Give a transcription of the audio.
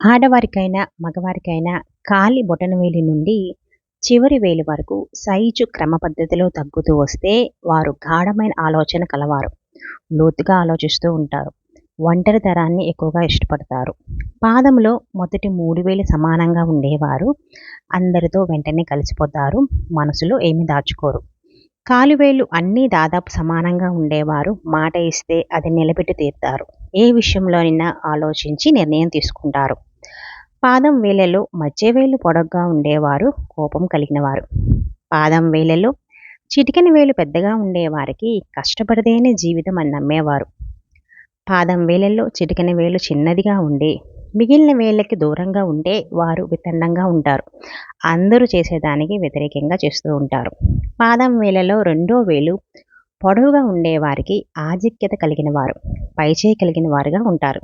ఆడవారికైనా మగవారికైనా కాలి బొటనవేలి నుండి చివరి వేలు వరకు సైజు క్రమ పద్ధతిలో తగ్గుతూ వస్తే వారు గాఢమైన ఆలోచన కలవారు. లోతుగా ఆలోచిస్తూ ఉంటారు. ఒంటరి తరాన్ని ఎక్కువగా ఇష్టపడతారు. పాదంలో మొదటి మూడు వేలు సమానంగా ఉండేవారు. అందరితో వెంటనే కలిసిపోతారు. మనసులో ఏమి దాచుకోరు. కాలువేలు అన్నీ దాదాపు సమానంగా ఉండేవారు. మాట ఇస్తే అది నిలబెట్టి తీరుతారు. ఏ విషయంలోనైనా ఆలోచించి నిర్ణయం తీసుకుంటారు. పాదం వేలలో మధ్య వేలు పొడగ్గా ఉండేవారు కోపం కలిగినవారు. పాదం వేలలో చిటికెన వేలు పెద్దగా ఉండేవారికి కష్టపడితేనే జీవితం అని నమ్మేవారు. పాదం వేలల్లో చిటికెన వేలు చిన్నదిగా ఉండి మిగిలిన వేళ్ళకి దూరంగా ఉంటే వారు వితండంగా ఉంటారు. అందరూ చేసేదానికి వ్యతిరేకంగా చేస్తూ ఉంటారు. పాదం వేలలో రెండో వేలు పొడవుగా ఉండేవారికి ఆధిక్యత కలిగిన వారు పైచేయి కలిగిన వారుగా ఉంటారు.